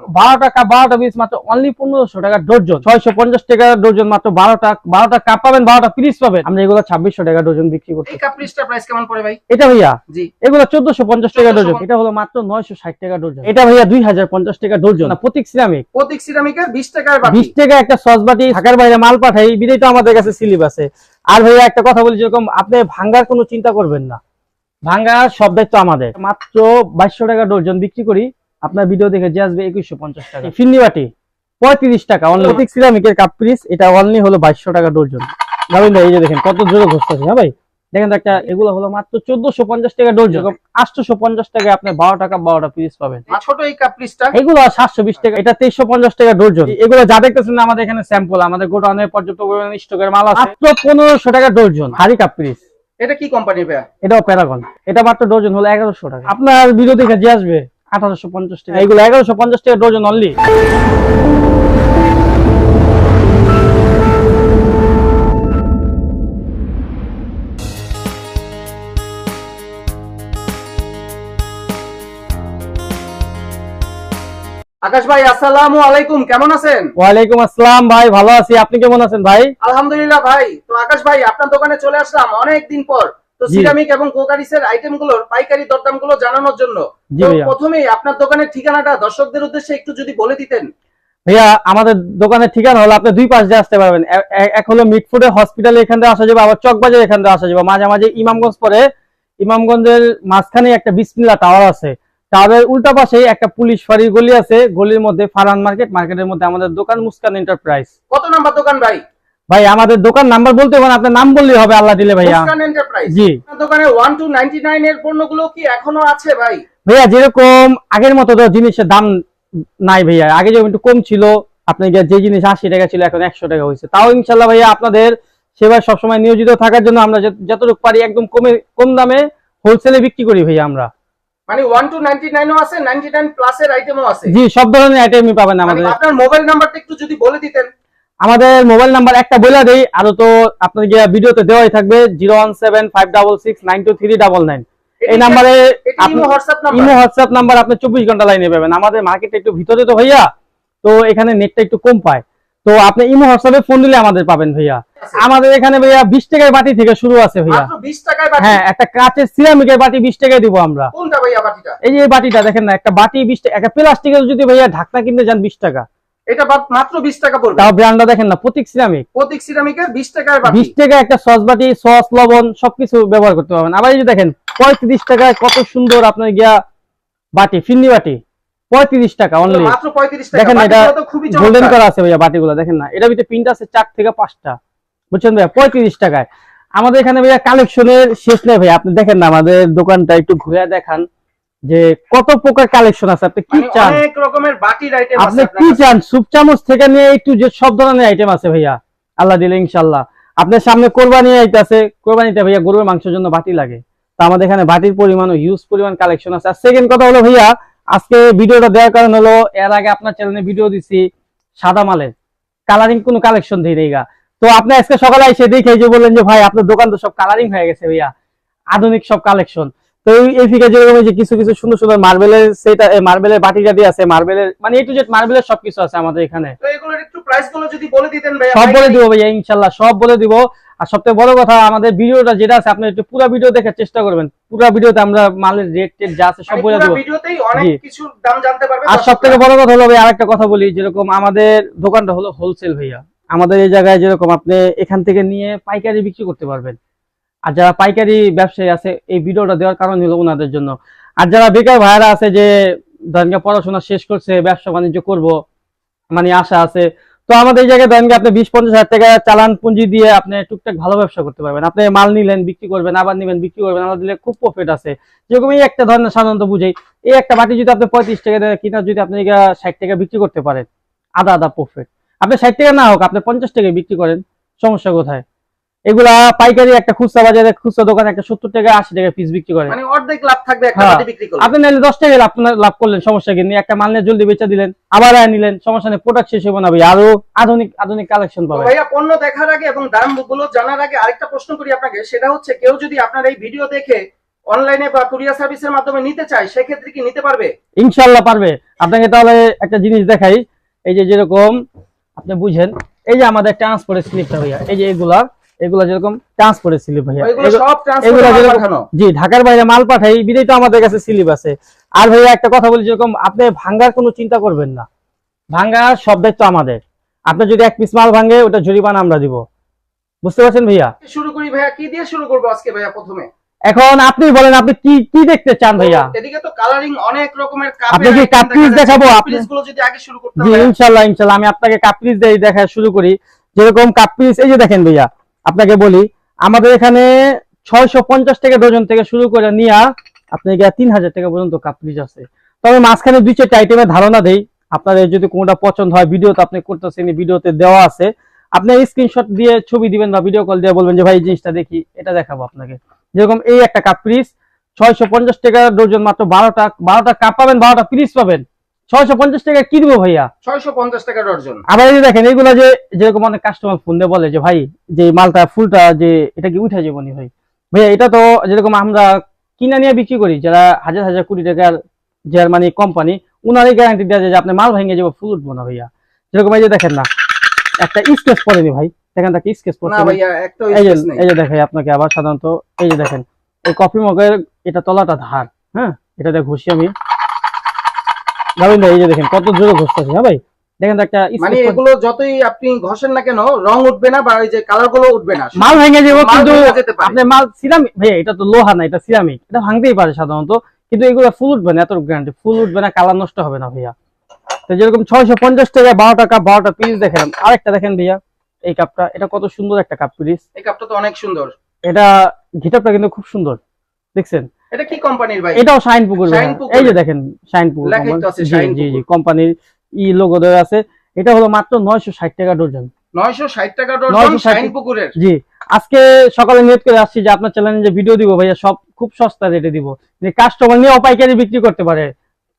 বারোটা কাপ বারোটা পিস মাত্র অনলি পনেরোশো টাকা ডর্জন ছয়শো পঞ্চাশ টাকা ডর্জন মাত্র বারোটা বারোটা কাপ পাবেন বারোটা পিস পাবেন। আমরা এগুলো ছাব্বিশশো টাকা ডর্জন বিক্রি করছি। প্রাইস কেমন পড়ে ভাই? এটা ভাইয়া? জি। এগুলো চোদ্দশো পঞ্চাশ টাকা 1450 ডর্জন এটা হলো মাত্র নয়শো ষাট টাকা ডর্জন এটা ভাইয়া দুই হাজার পঞ্চাশ টাকা ডর্জন না, প্রতীক সিরামিক প্রতীক সিরামিকের বিশ বাটি। বিশ টাকা একটা সস বাটি ঢাকার বাইরে মাল পাঠাই বিদায় তো আমাদের কাছে স্লিপ আছে। আর ভাইয়া একটা কথা বলি যেরকম আপনি ভাঙ্গার কোনো চিন্তা করবেন না। ভাঙ্গার সব দায়িত্ব আমাদের। মাত্র বাইশশো টাকা ডর্জন বিক্রি করি। আপনার ভিডিও দেখে যে আসবে একুশশো পঞ্চাশ টাকা। ফিন্নি বাটি পঁয়ত্রিশ টাকা অনলি সিরামিকের কাপ পিস এটা অনলি হলো বাইশশো টাকা ডর্জন ভাবেন ভাই এই যে দেখেন কত জোরে ঘষতেছে হ্যাঁ ভাই? দেখেন একটা এগুলো হলো মাত্র চোদ্দশো পঞ্চাশ টাকা ডর্জন আটশোশো পঞ্চাশ টাকা আপনি বারো টাকা বারোটা পিস পাবেন। ছোট এই কাপ্রিসটা এগুলো সাতশো বিশ টাকা এটা তেইশশো পঞ্চাশ টাকা ডর্জন এগুলো যা দেখতেছেন আমাদের এখানে স্যাম্পল আমাদের গোডাউনে পর্যাপ্ত পরিমাণে স্টকের মাল আছে। মাত্র পনেরোশো টাকা ডর্জন হারি কাপ পিস এটা কি কোম্পানি ভাইয়া? এটাও প্যারাগন এটা মাত্র ডর্জন হলো এগারোশো টাকা। আপনার ভিডিও দেখে যে আসবে আঠারোশো পঞ্চাশ টাকা। এগুলো এগারোশো পঞ্চাশ টাকা ডর্জন অনলি আকাশ ভাই আসসালামু আলাইকুম। কেমন আছেন? ওয়ালাইকুম আসসালাম ভাই ভালো আছি। আপনি কেমন আছেন ভাই? আলহামদুলিল্লাহ ভাই। তো আকাশ ভাই আপনার দোকানে চলে আসলাম অনেক দিন পর। তো। সিরামিক এবং কোকারিসের আইটেমগুলোর পাইকারি দরদামগুলো জানানোর জন্য। তো প্রথমেই আপনার দোকানের ঠিকানাটা দর্শকদের উদ্দেশ্যে একটু যদি বলে দিতেন। ভাইয়া আমাদের দোকানের ঠিকানা হলো আপনি দুই পাশ দিয়ে আসতে পারবেন। এক হলো মিটফুডে হসপিটালে এখান থেকে আসা যাবে আবার চকবাজার এখান থেকে আসা যাবে। মাঝে মাঝে ইমামগঞ্জ পরে ইমামগঞ্জের মাঝখানে একটা বিসমিল্লা টাওয়ার আছে। টাওয়ারের উল্টা পাশে একটা পুলিশ ফাঁড়ির গলি আছে। গলির মধ্যে ফারহান মার্কেট মার্কেটের মধ্যে আমাদের দোকান মুস্কান এন্টারপ্রাইজ কত নাম্বার দোকান ভাই? ভাই আমাদের দোকান নাম্বার বলতে হবে আপনার নাম বললেই হবে আল্লাহ দিলে ভাইয়া। জি। দোকানে ওয়ান টু নাইনটি নাইন এর পণ্যগুলো কি এখনও আছে ভাই? ভাইয়া যেরকম আগের মতো তো জিনিসের দাম নাই ভাইয়া। আগে যেরকম একটু কম ছিল আপনি যে জিনিস আশি টাকা ছিল এখন একশো টাকা হয়েছে। তাও ইনশাল্লাহ ভাইয়া আপনাদের সেবায় সবসময় নিয়োজিত থাকার জন্য আমরা যত- যতটুকু পারি একদম কমে কম দামে হোলসেলে বিক্রি করি ভাইয়া আমরা। মানে ওয়ান টু নাইনটি নাইনও আছে নাইনটি নাইন প্লাস এর আইটেমও আছে। জি সব ধরনের আইটেমই পাবেন মানে আমাদের। আপনার মোবাইল নাম্বারটা একটু যদি বলে দিতেন। আমাদের মোবাইল নাম্বার একটা বলে দেই আরও তো আপনার ভিডিওতে দেওয়াই থাকবে zero one seven five double six nine two three double nine. এই নাম্বারে ইমো হোয়াটসঅ্যাপ নাম্বার? আপনি চব্বিশ ঘণ্টা লাইনে পাবেন। আমাদের মার্কেটে একটু ভিতরে তো ভাইয়া তো এখানে নেটটা একটু কম পায়। তো আপনি ইমো হোয়াটসঅ্যাপে ফোন দিলে আমাদের পাবেন ভাইয়া। আমাদের এখানে ভাইয়া বিশ টাকার বাটি থেকে শুরু আছে ভাইয়া। মাত্র 20 বাটি? হ্যাঁ একটা কাঁচের সিরামিকের বাটি বিশ টাকায় দিব আমরা। এই যে বাটিটা দেখেন না একটা বাটি বিশ টাকা একটা প্লাস্টিকের যদি ভাইয়া ঢাকনা কিনতে যান বিশ টাকা। এটা বাট- মাত্র 20 টাকা পড়বে। তাও ব্র্যান্ডটা দেখেন না প্রতীক সিরামিক প্রতীক সিরামিকের 20 টাকার বাটি। বিশ টাকা একটা সস বাটি সস লবণ সবকিছু ব্যবহার করতে পারবেন। আবার এই যে দেখেন পঁয়ত্রিশ টাকায় কত সুন্দর আপনার গিয়া বাটি ফিন্নি বাটি। পঁয়ত্রিশ টাকা অনলি মাত্র 35 টাকা। দেখেন এটা গোল্ডেন করা আছে ভাইয়া বাটিগুলো দেখেন না। এটা ভিতরে প্রিন্ট আছে চার থেকে পাঁচটা। বুঝছেন ভাইয়া? পঁয়ত্রিশ টাকায়। আমাদের এখানে ভাইয়া কালেকশনের শেষ নেই ভাইয়া। আপনি দেখেন না আমাদের দোকানটা একটু ঘুরে দেখান। যে কত প্রকার কালেকশন আছে আপনি কি মানে চান? অনেক রকমের বাটির আইটেম আছে আপনি আপনার কি চান? সুপ চামচ থেকে নিয়ে একটু যে সব ধরনের আইটেম আছে ভাইয়া। আল্লাহ দিলে ইনশাল্লাহ আপনার সামনে কোরবানি আইতাছে। কোরবানিতে ভাইয়া গরুর মাংসের জন্য বাটি লাগে। তো আমাদের এখানে বাটির পরিমাণ ও হিউজ পরিমাণ কালেকশন আছে। আর সেকেন্ড কথা হলো ভাইয়া আজকে ভিডিওটা দেওয়ার কারণ হলো এর আগে আপনার চ্যানেলে ভিডিও দিছি সাদা মালের। কালারিং কোনো কালেকশন দিই নেই গা। তো আপনি আজকে সকালে এসে দেখে যে বললেন যে ভাই আপনার দোকান তো সব কালারিং হয়ে গেছে ভাইয়া। আধুনিক সব কালেকশন তো এই- ফিকে যেরকম যে কিছু কিছু সুন্দর সুন্দর মার্বেলের সেটা মার্বেলের বাটি আছে মার্বেলের মানে টু জেড মার্বেলের সবকিছু আছে আমাদের এখানে। তো একটু প্রাইসগুলো যদি বলে দিতেন ভাইয়া। সব বলে দিব ভাইয়া ইনশাল্লাহ সব বলে দিব। আর সবথেকে বড় কথা আমাদের ভিডিওটা যেটা আছে আপনি একটু পুরো ভিডিও দেখার চেষ্টা করবেন। পুরো ভিডিওতে আমরা মালের রেট টেট যা আছে সব মানে বলে দিব। ভিডিওতেই অনেক কিছু দাম জানতে পারবেন আর সব থেকে দর্শকরা। বড় কথা হলো ভাই আরেকটা কথা বলি যেরকম আমাদের দোকানটা হলো হোলসেল ভাইয়া। আমাদের এই জায়গায় যেরকম আপনি এখান থেকে নিয়ে পাইকারি বিক্রি করতে পারবেন। আর যারা পাইকারি ব্যবসায়ী আছে, এই ভিডিওটা দেওয়ার কারণ হলো ওনাদের জন্য। আর যারা বেকার ভাইরা আছে যে, ধরেন পড়াশোনা শেষ করছে, ব্যবসা বাণিজ্য করব মানে আশা আছে, তো আমাদের এই জায়গায় ধরেন আপনি বিশ পঞ্চাশ হাজার টাকা চালান পুঁজি দিয়ে আপনি টুকটাক ভালো ব্যবসা করতে পারবেন। আপনি মাল নিলেন, বিক্রি করবেন, আবার নিবেন, বিক্রি করবেন, আমাদের দিলে খুব প্রফিট আছে। যেরকম এই একটা ধরনের সাধারণত বুঝাই, এই একটা বাটি যদি আপনি পঁয়ত্রিশ টাকা কিনা, যদি আপনি ষাট টাকা বিক্রি করতে পারেন আদা আদা প্রফিট আপনি ষাট টাকা না হোক, আপনি পঞ্চাশ টাকায় বিক্রি করেন, সমস্যা কোথায়? এগুলা পাইকারি একটা খুচরা বাজারে খুচরা দোকানে একটা সত্তর টাকা আশি টাকা পিস বিক্রি করে। মানে অর্ধেক লাভ থাকবে একটা হ্যাঁ। আপনি নাহলে দশ টাকা লাভ লাভ করলেন সমস্যা কি নেই? একটা মাল নিয়ে জলদি বেচে দিলেন আবার আয় নিলেন সমস্যা নেই প্রোডাক্ট শেষ হবে না ভাই। আরও আধুনিক আধুনিক কালেকশন পাবেন। ভাইয়া পণ্য দেখার আগে এবং দামগুলো জানার আগে আরেকটা প্রশ্ন করি আপনাকে সেটা হচ্ছে কেউ যদি আপনার এই ভিডিও দেখে অনলাইনে বা কুরিয়ার সার্ভিসের মাধ্যমে নিতে চায় সেক্ষেত্রে কি নিতে পারবে? ইনশাল্লাহ পারবে। আপনাকে তাহলে একটা জিনিস দেখাই। এই যে যেরকম আপনি বুঝেন এই যে আমাদের ট্রান্সপোর্টের স্লিপটা ভাইয়া এই যে এগুলা এগুলা যেরকম ট্রান্সপোর্টের স্লিপ ভাইয়া। এগুলো- জি ঢাকার বাইরে মাল পাঠাই বিদেই তো আমাদের কাছে স্লিপ আছে। আর ভাইয়া একটা কথা বলি যেরকম আপনি ভাঙ্গার কোনো চিন্তা করবেন না। ভাঙ্গার সব দায়িত্ব আমাদের। আপনি যদি এক পিস মাল ভাঙে ওটা জরিমানা আমরা দিব। বুঝতে পারছেন ভাইয়া? শুরু করি ভাইয়া কি দিয়ে শুরু করব আজকে ভাইয়া প্রথমে? এখন আপনি বলেন আপনি কি কি দেখতে চান ভাইয়া? এদিকে তো কালারিং অনেক রকমের আপনি কি কাপ পিস দেখাবো? আপনি- গুলো যদি আগে শুরু করতে জি ইনশাল্লাহ ইনশাল্লাহ আমি আপনাকে কাপ্রিস দিয়ে দেখা শুরু করি। যেরকম কাপ্রিস এই যে দেখেন ভাইয়া। আপনাকে বলি, আমাদের এখানে ছয়শো পঞ্চাশ টাকা ডজন থেকে শুরু করে নিয়ে আপনি গিয়ে তিন হাজার টাকা পর্যন্ত কাপ্রিস আছে। তবে মাঝখানে দুই চারটা আইটেমের ধারণা দেই। আপনাদের যদি কোনটা পছন্দ হয়, ভিডিওতে আপনি করতেছেন ভিডিওতে দেওয়া আছে। আপনি স্ক্রিনশট দিয়ে ছবি দিবেন বা ভিডিও কল দিয়ে বলবেন যে, ভাই, এই জিনিসটা দেখি, এটা দেখাবো আপনাকে। যেরকম এই একটা কাপ্রিস ছয়শো পঞ্চাশ টাকা ডজন মাত্র বারোটা বারোটা কাপ পাবেন, বারোটা পিস পাবেন। ছয়শো পঞ্চাশ টাকা কি দিব ভাইয়া? ছয়শো পঞ্চাশ টাকা ডর্জন আবার এই দেখেন এইগুলা যে যেরকম অনেক কাস্টমার ফোন দিয়ে বলে যে ভাই যে মালটা ফুলটা যে এটা কি উঠে যাবনি ভাই? ভাইয়া এটা তো যেরকম আমরা কিনা নিয়ে বিক্রি করি যারা হাজার হাজার কোটি টাকার জার্মানি কোম্পানি উনারই গ্যারান্টি দেওয়া যায় যে আপনি মাল ভেঙে যাব ফুল উঠবো না ভাইয়া। যেরকম এই যে দেখেন না একটা স্কেচ পড়েনি ভাই দেখেন তাকে স্কেচ না পড়ছে ভাইয়া একটা এই যে স্পেস নেই। এই যে দেখাই আপনাকে আবার সাধারণত এই যে দেখেন এই কফি মগের এটা তলাটা ধার হ্যাঁ? এটা ঘষি আমি। ভাবেন ভাই এই যে দেখেন কত জোরে ঘষতেছি হ্যাঁ ভাই? দেখেন একটা মানে এগুলো যতই আপনি ঘষেন না কেন রং উঠবে না বা ওই যে কালারগুলো উঠবে না। মাল ভেঙে যাব কিন্তু। আপনি মাল সিরামিক ভাই এটা তো লোহা না এটা সিরামিক। এটা ভাঙতেই পারে সাধারণত কিন্তু এগুলো ফুল উঠবে না এত গ্যারান্টি ফুল উঠবে না কালার নষ্ট হবে না ভাইয়া। তো যেরকম ছয়শো পঞ্চাশ টাকা বারো টাকা বারোটা পিস দেখেন আরেকটা দেখেন ভাইয়া এই কাপটা এটা কত সুন্দর একটা কাপ পিস এই কাপটা তো অনেক সুন্দর। এটা ঘিটাপটা কিন্তু খুব সুন্দর দেখছেন? এটা কি কোম্পানির ভাই? এটাও শাইন পুকুর। এই যে দেখেন শাইন পুকুর জি জি কোম্পানির ই লোগো দেওয়া আছে। এটা হলো মাত্র নয়শো ষাট টাকা ডজন নয়শো ষাট টাকা 960 ডর্জন শাইন পুকুরের জি আজকে সকালে নিয়ত করে আসছি যে আপনার চ্যানেলে যে ভিডিও দিব ভাইয়া সব খুব সস্তা রেটে দিব। কাস্টমার নিয়েও পাইকারি বিক্রি করতে পারে।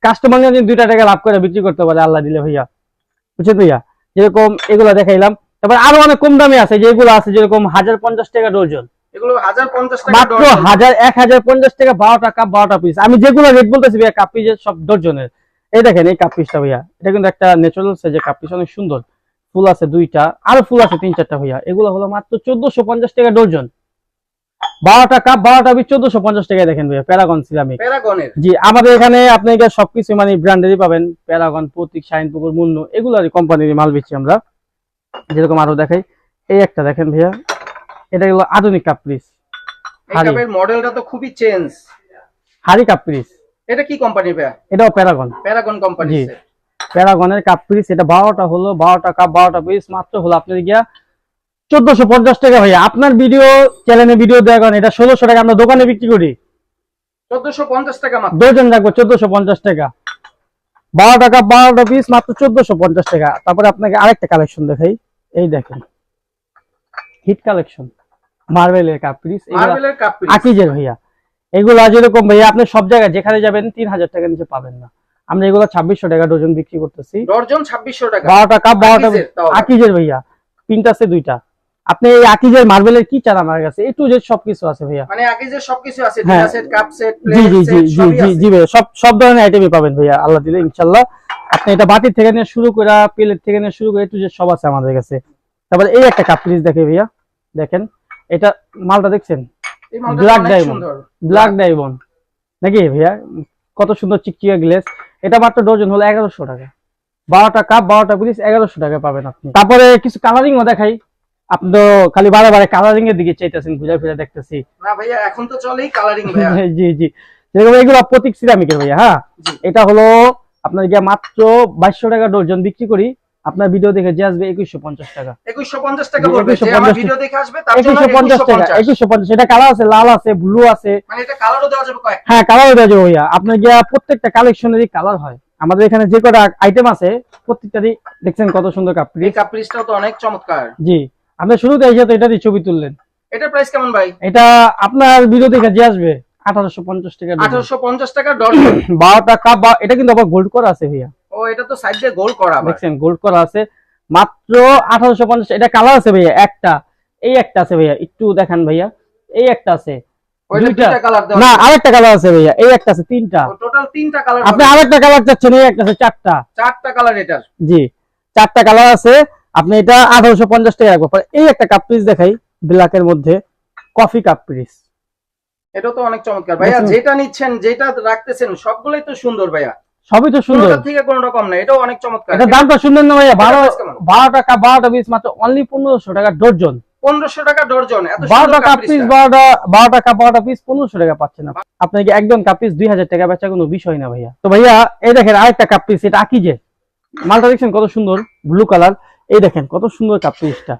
কাস্টমার নিয়ে দুইটা টাকা লাভ করে বিক্রি করতে পারে আল্লাহ দিলে ভাইয়া। বুঝছেন ভাইয়া? যেরকম এগুলো দেখাইলাম। তারপর আরও অনেক কম দামে আছে যেগুলো আছে যেরকম হাজার পঞ্চাশ টাকা ডজন এগুলো হাজার পঞ্চাশ টাকা মাত্র ডর্জন টাকা বারোটা কাপ বারোটা পিস আমি যেগুলো রেট বলতেছি ভাইয়া কাপ পিসের সব ডজনের এই দেখেন এই কাপ পিসটা ভাইয়া এটা কিন্তু একটা ন্যাচারাল সাইজের কাপ পিস অনেক সুন্দর। ফুল আছে দুইটা আরও ফুল আছে তিন চারটা ভাইয়া। এগুলো হলো মাত্র চোদ্দশো পঞ্চাশ টাকা ডজন বারোটা কাপ বারোটা পিস চোদ্দশো পঞ্চাশ টাকায় দেখেন ভাইয়া প্যারাগন সিরামিক জি আমাদের এখানে আপনি সবকিছু মানে ব্র্যান্ডেরই পাবেন। প্যারাগন প্রতীক শাইন পুকুর মুন্নু এগুলোরই কোম্পানির মাল বেচি আমরা। যেরকম আরও দেখাই। এই একটা দেখেন ভাইয়া এটা হলো আধুনিক কাপ পিস। এই কাপের মডেলটা তো খুবই চেঞ্জ। হাড়ি কাপ পিস। এটা কি কোম্পানির ভাইয়া? এটাও প্যারাগন প্যারাগন কোম্পানি প্যারাগনের কাপ পিস এটা বারোটা হলো বারোটা কাপ বারোটা পিস মাত্র হলো আপনার গিয়া চোদ্দশো পঞ্চাশ টাকা ভাইয়া। আপনার ভিডিও চ্যানেলে ভিডিও দেওয়া কারণ এটা ষোলোশো টাকা আমরা দোকানে বিক্রি করি। চোদ্দশো পঞ্চাশ টাকা মাত্র? ডজন রাখব চোদ্দশো পঞ্চাশ টাকা। বারো টাকা বারোটা পিস মাত্র চোদ্দশো পঞ্চাশ টাকা। তারপরে আপনাকে আরেকটা কালেকশন দেখাই। এই দেখেন। হিট কালেকশন মার্বেলের কাপ পিস মার্বেলের কাপ পিস আকিজের ভাইয়া। এগুলো যেরকম ভাইয়া আপনি সব জায়গায় যেখানে যাবেন তিন হাজার টাকা নিচে পাবেন না। আমরা এগুলো ছাব্বিশশো টাকা ডজন বিক্রি করতেছি। ডর্জন ছাব্বিশশো টাকা। বারোটা কাপ বারোটা আকিজের আকিজের ভাইয়া আছে দুইটা। আপনি এই আকিজের মার্বেলের কি চান আমার কাছে? সবকিছু আছে ভাইয়া। মানে যে সবকিছু আছে। ডিনার সেট কাপ সেট জি জি জি জি জি জি ভাইয়া সব সব ধরনের আইটেমই পাবেন ভাইয়া আল্লাহ দিলে ইনশাল্লাহ আপনি এটা বাটির থেকে নিয়ে শুরু করে প্লেট থেকে নিয়ে শুরু করে একটু যে সব আছে আমাদের কাছে। তারপরে এই একটা কাপ প্লিজ দেখে ভাইয়া দেখেন। এটা মালটা দেখছেন? diamond। সুন্দর। ব্ল্যাক ডায়মন্ড নাকি ভাইয়া? কত সুন্দর চিকচিকা গ্লেস এটা মাত্র ডজন হলো এগারোশো টাকা। বারোটা কাপ বারোটা পিস এগারোশো টাকা পাবেন আপনি। তারপরে কিছু কালারিং ও দেখাই। আপনি তো খালি বারে বারে কালারিং এর দিকে চাইতেছেন ঘুরে ফিরে দেখতেছি। না ভাইয়া এখন তো চলেই কালারিং ভাইয়া। জি জি। যেরকম এগুলো প্রতীক সিরামিকের ভাইয়া হ্যাঁ? এটা হলো আপনার গিয়ে মাত্র বাইশশো টাকা ডজন বিক্রি করি। আপনার ভিডিও দেখে যে আসবে একুশশো পঞ্চাশ টাকা। একুশশো পঞ্চাশ টাকা জি, পড়বে যে আমার 2150 ভিডিও দেখে আসবে একুশশো পঞ্চাশ টাকা একুশশো পঞ্চাশ। এটা কালার আছে লাল আছে ব্লু আছে। মানে এটা কালারও দেওয়া যাবে হ্যাঁ ভাইয়া। আপনার গিয়া প্রত্যেকটা কালেকশনেরই কালার হয়। আমাদের এখানে যে কটা আইটেম আছে প্রত্যেকটারই দেখছেন কত সুন্দর কাপড়ি কাপ পিসটাও তো অনেক চমৎকার। জি। আপনি শুরুতে এসে তো এটারই ছবি তুললেন। এটার প্রাইস কেমন ভাই? এটা আপনার ভিডিও দেখে যে আসবে আঠারোশো পঞ্চাশ টাকা আঠারোশো পঞ্চাশ টাকা বারোটা কাপ এটা কিন্তু আবার গোল্ড করা আছে ভাইয়া। ও এটা তো সাইড দিয়ে গোল করা দেখছেন গোল্ড করা আছে। মাত্র আঠারোশো পঞ্চাশ এটা কালার আছে ভাইয়া একটা। এই একটা আছে ভাইয়া একটু দেখান ভাইয়া। এই একটা আছে। ওইটা দুইটা। দুইটা না আরেকটা কালার আছে ভাইয়া এই একটা আছে তিনটা। টোটাল তিনটা কালার আপনি আরেকটা কালার চাচ্ছেন এই একটা আছে চারটা। চারটা কালার এটার জি চারটা কালার আছে। আপনি এটা টাকা রাখব। এই একটা কাপ পিস দেখাই ব্ল্যাকের মধ্যে কফি কাপ পিস এটা তো অনেক চমৎকার। ভাইয়া যেটা নিচ্ছেন যেটা রাখতেছেন সবগুলোই তো সুন্দর ভাইয়া। সবই তো সুন্দর। থেকে কোনো রকম না এটাও অনেক চমৎকার। এটা দামটা সুন্দর না ভাইয়া? বারো price কেমন? বারো টাকা বারোটা পিস মাত্র অনলি পনেরোশো টাকা ডর্জন। পনেরোশো টাকা ডর্জন এত বারো সুন্দর টাকা পিস কাপড়িসটা। বারোটা বারো টাকা বারোটা পিস পনেরোশো টাকা পাচ্ছেন আপনি। আপনাকে একদম কাপ পিস দুই হাজার টাকা বেচা কোনো বিষয় না ভাইয়া? তো ভাইয়া এই দেখেন আরেকটা কাপ পিস এটা আকিজে মালটা দেখছেন কত সুন্দর? ব্লু কালার এই দেখেন কত সুন্দর কাপ পিসটা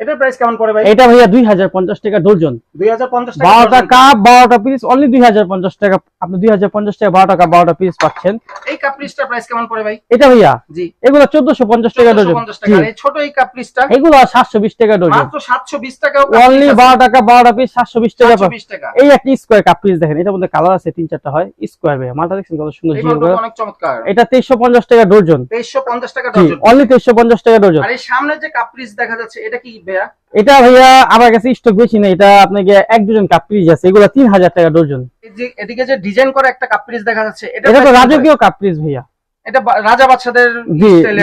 এটার প্রাইস কেমন পড়ে ভাই? এটা ভাইয়া দুই হাজার পঞ্চাশ টাকা ডর্জন দুই হাজার পঞ্চাশ টাকা বারোটা ডর্জন। কাপ বারোটা পিস অনলি দুই হাজার পঞ্চাশ টাকা। আপনি দুই হাজার পঞ্চাশ টাকা বারো টাকা বারোটা পিস পাচ্ছেন। এই কাপড়িসটার প্রাইস কেমন পড়ে ভাই? এটা ভাইয়া? জি। এগুলো চোদ্দশো পঞ্চাশ টাকা ডজন। 450 টাকা। এই ছোট এই কাপড়িসটা এগুলো সাতশো বিশ টাকা ডজন। মাত্র সাতশো বিশ টাকা অনলি বারো টাকা বারোটা পিস টাকা টাকা। এই একটা স্কোয়ার কাপ পিস দেখেন এটার মধ্যে কালার আছে তিন চারটা হয়। স্কোয়ার ভাইয়া মালটা দেখছেন কত সুন্দর জিও অনেক চমৎকার। এটা তেইশশো পঞ্চাশ টাকা ডজন। তেইশশো পঞ্চাশ টাকা জি ডর্জন অনলি তেইশশো পঞ্চাশ টাকা ডজন। আর এই সামনে যে কাপড়িস দেখা যাচ্ছে এটা কি ভাইয়া? এটা ভাইয়া আমার কাছে স্টক বেশি না এটা আপনাকে এক দুজন কাপ পিস আছে এগুলো তিন হাজার টাকা ডজন এদিকে যে ডিজাইন করা একটা কাপড়িস দেখা যাচ্ছে এটা তো রাজকীয় কাপ পিস ভাইয়া। ভাই? এটা রাজা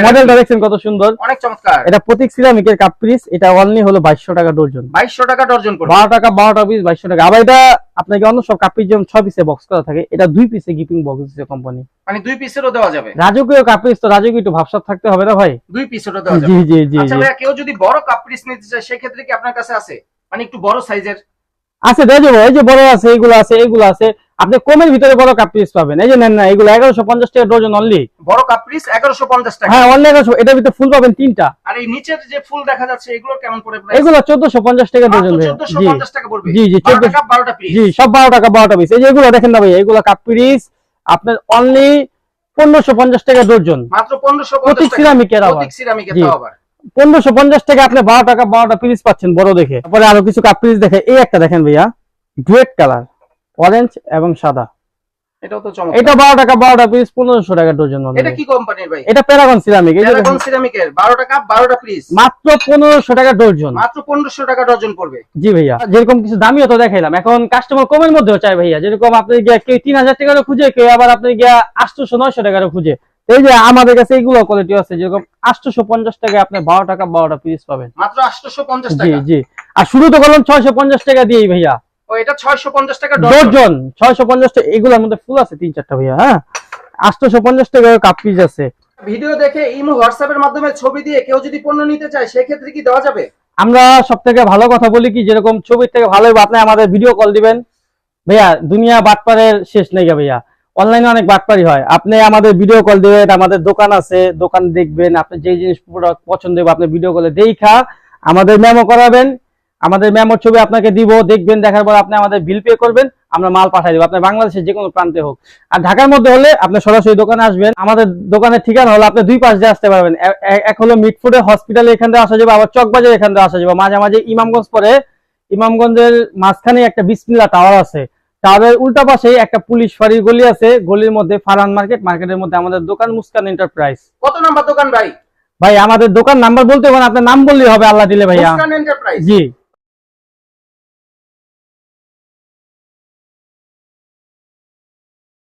মডেলটা দেখছেন কত সুন্দর। অনেক চমৎকার। এটা প্রতীক সিরামিকের কাপ পিস এটা অনলি হলো বাইশশো টাকা বাইশশো টাকা ডর্জন পড়বে। টাকা বারোটা পিস বাইশশো টাকা। আবার এটা আপনাকে অন্য সব কাপ পিস যেমন পিসে বক্স করা থাকে এটা দুই পিসে গিপিং বক্স দিচ্ছে কোম্পানি মানে দুই পিসেরও দেওয়া যাবে। রাজকীয় কাপ পিস তো রাজকীয় একটু ভাবসাব থাকতে হবে না ভাই? দুই পিসেরও দেওয়া যাবে। জি জি জি আচ্ছা জি। কেউ যদি বড় কাপড়িস নিতে চায় সেক্ষেত্রে কি আপনার কাছে আছে? মানে একটু বড় সাইজের আছে যাব এই যে বড় আছে এইগুলো আছে এইগুলো আছে। আপনি কমের ভিতরে বড় কাপ পিস পাবেন। এই যে নেন না এগুলো এগারোশো পঞ্চাশ টাকা ডজন অনলি বড় কাপড়িস এগারোশো পঞ্চাশ টাকা। হ্যাঁ অনলি এগারোশো এটার ভিতরে ফুল পাবেন তিনটা। আর এই নিচের যে ফুল দেখা যাচ্ছে এগুলো কেমন পড়ে প্রাইস এগুলো চোদ্দশো পঞ্চাশ টাকা ডজন জি। পঞ্চাশ টাকা পড়বে। জি জি বারোটা চোদ্দশো কাপ বারোটা পিস জি সব বারো টাকা বারোটা পিস এই যে এগুলো দেখেন না ভাই এগুলো কাপ পিস আপনার অনলি পনেরোশো পঞ্চাশ টাকা ডজন। মাত্র পনেরোশো প্রতীক পঞ্চাশ টাকা সিরামিকের আবার। প্রতীক সিরামিকের আবার। পনেরোশো পঞ্চাশ টাকা আপনি বারো টাকা বারোটা পিস পাচ্ছেন বড় দেখে। তারপরে আরও কিছু কাপ পিস দেখে এই একটা দেখেন ভাইয়া ডুয়েট কালার অরেঞ্জ এবং সাদা। এটাও তো চমৎকার। এটা বারো টাকা বারোটা পিস পনেরোশো টাকা ডজন এটা কি কোম্পানির ভাই? এটা প্যারাগন সিরামিক প্যারাগন সিরামিকের বারোটা কাপ বারোটা পিস মাত্র পনেরোশো টাকা ডজন মাত্র পনেরোশো টাকা ডজন পড়বে। জি ভাইয়া যেরকম কিছু দামিও তো দেখাইলাম। এখন কাস্টমার কমের মধ্যেও চাই ভাইয়া যেরকম আপনি গিয়া কেউ তিন হাজার টাকারও খুঁজে কেউ আবার আপনি গিয়া আটশোশো নয়শো টাকারও খুঁজে। এই যে আমাদের কাছে এইগুলো কোয়ালিটি আছে যেরকম আটশোশো পঞ্চাশ টাকা আপনি বারো টাকা বারোটা পিস পাবেন। মাত্র আটশোশো পঞ্চাশ জি জি। আর শুরু তো করলাম ছয়শো পঞ্চাশ টাকা দিয়েই ভাইয়া। এটা ছয়শো পঞ্চাশ টাকা ডজন? ডজন ছয়শো পঞ্চাশ টাকা এগুলোর মধ্যে ফুল আছে তিন চারটা ভাইয়া হ্যাঁ? পঞ্চাশ টাকা কাপ পিস আছে। ভিডিও দেখে ইমো হোয়াটসঅ্যাপের মাধ্যমে ছবি দিয়ে কেউ যদি পণ্য নিতে চায় সেক্ষেত্রে কি দেওয়া যাবে? আমরা সব থেকে ভালো কথা বলি কি যেরকম ছবির থেকে ভালো আপনি আমাদের ভিডিও কল দিবেন। ভাইয়া দুনিয়া বাটপারের শেষ নেই ভাইয়া। অনলাইনে অনেক বাটপারি হয়। আপনি আমাদের ভিডিও কল দিবেন আমাদের দোকান আছে, দোকান দেখবেন, আপনি যে জিনিস product পছন্দ হবে, আপনি ভিডিও কলে দেখা, আমাদের মেমো করাবেন, আমাদের মেমোর ছবি আপনাকে দিব, দেখবেন, দেখার পর আপনি আমাদের বিল পে করবেন, আমরা মাল পাঠিয়ে দেবো। আপনার বাংলাদেশের যে কোনো প্রান্তে হোক। আর ঢাকার মধ্যে হলে আপনি সরাসরি দোকানে আসবেন। আমাদের দোকানের ঠিকানা হলো আপনি দুই পাশ দিয়ে আসতে পারবেন। এক হলো মিটফুডে হসপিটালে এখান থেকে আসা যাবে, আবার চকবাজার এখান থেকে আসা যাবে। মাঝে মাঝে ইমামগঞ্জ পরে ইমামগঞ্জের মাঝখানে একটা বিসমিল্লা টাওয়ার আছে। টাওয়ারের উল্টা পাশে একটা পুলিশ ফাঁড়ির গলি আছে গলির মধ্যে ফারান মার্কেট মার্কেটের মধ্যে আমাদের দোকান মুস্কান এন্টারপ্রাইজ। কত নাম্বার দোকান ভাই? ভাই আমাদের দোকান নাম্বার বলতে হবে আপনার নাম বললেই হবে আল্লাহ দিলে ভাইয়া। এন্টারপ্রাইজ? জি।